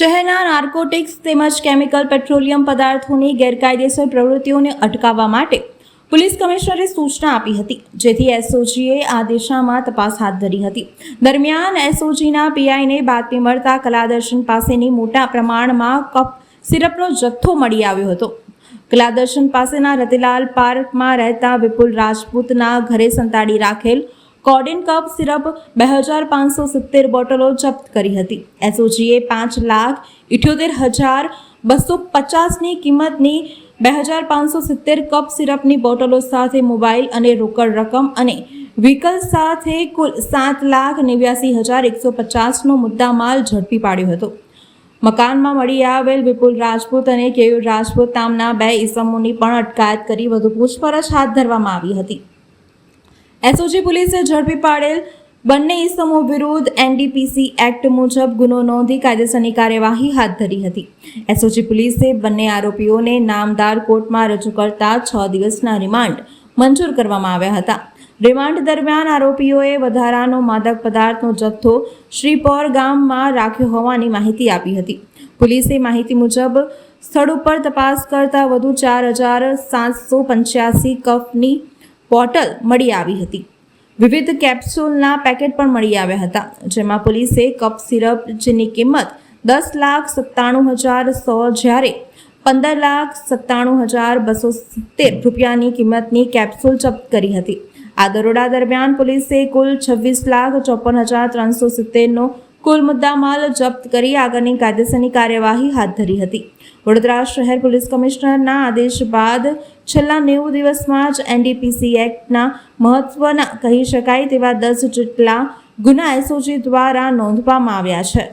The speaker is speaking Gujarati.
શહેરના નાર્કોટિક્સ તેમજ કેમિકલ પેટ્રોલિયમ પદાર્થોની ગેરકાયદેસર પ્રવૃત્તિઓને અટકાવવા માટે પોલીસ કમિશનરે સૂચના આપી હતી. જેથી એસઓજીએ આ દિશામાં તપાસ હાથ ધરી હતી. દરમિયાન એસઓજીના પીઆઈને બાતમી મળતા કલાદર્શન પાસેની મોટા પ્રમાણમાં કપ સિરપનો જથ્થો મળી આવ્યો હતો. કલાદર્શન પાસેના રતિલાલ પાર્કમાં રહેતા વિપુલ રાજપૂતના ઘરે સંતાડી રાખેલ કોડિન કપ સિરપ બે હજાર પાંચસો સિત્તેર બોટલો જપ્ત કરી હતી. એસઓજીએ પાંચ લાખ ઇઠ્યોતેર હજાર બસો પચાસની કિંમતની બે હજાર પાંચસો સિત્તેર કપ સિરપની બોટલો સાથે મોબાઈલ અને રોકડ રકમ અને વ્હીકલ સાથે કુલ સાત લાખ નેવ્યાસી હજાર એકસો પચાસનો મુદ્દામાલ ઝડપી પાડ્યો હતો. મકાનમાં મળી આવેલ વિપુલ રાજપૂત અને કેયુર રાજપૂત નામના બે ઇસમોની પણ અટકાયત કરી વધુ પૂછપરછ હાથ ધરવામાં આવી હતી. એસઓજી પોલીસે ઝડપી પાડેલ બંને ઇસમો વિરુદ્ધ એનડીપીસી એક્ટ મુજબ ગુનો નોંધી કાયદેસરની કાર્યવાહી હાથ ધરી હતી. એસઓજી પોલીસે બંને આરોપીઓને નામદાર કોર્ટમાં રજૂ કરતા છ દિવસના રિમાન્ડ મંજૂર કરવામાં આવ્યા હતા. રિમાન્ડ દરમિયાન આરોપીઓએ વધારાનો માદક પદાર્થનો જથ્થો શ્રીપોર ગામમાં રાખ્યો હોવાની માહિતી આપી હતી. પોલીસે માહિતી મુજબ સ્થળ ઉપર તપાસ કરતા વધુ ચાર હજાર સાતસો પંચ્યાસી કફની બોટલ મળી આવી હતી. વિવિધ કેપ્સ્યુલના પેકેટ પણ મળી આવ્યા હતા. જેમાં પોલીસે કપ સિરપ જેની કિંમત દસ લાખ સત્તાણું હજાર સો જ્યારે પંદર લાખ સત્તાણું હજાર બસો સિત્તેર રૂપિયાની કિંમતની કેપ્સ્યુલ જપ્ત કરી હતી. આ દરોડા દરમિયાન પોલીસે કુલ છવ્વીસ લાખ ચોપન હજાર ત્રણસો સિત્તેરનો કુલ મુદ્દામાલ જપ્ત કરી આગળની કાયદેસરની કાર્યવાહી હાથ ધરી હતી. વડોદરા શહેર પોલીસ કમિશનરના આદેશ બાદ છેલ્લા નેવું દિવસમાં જ એનડીપીસી એક્ટના મહત્વના કહી શકાય તેવા દસ જેટલા ગુના એસઓજી દ્વારા નોંધવામાં આવ્યા છે.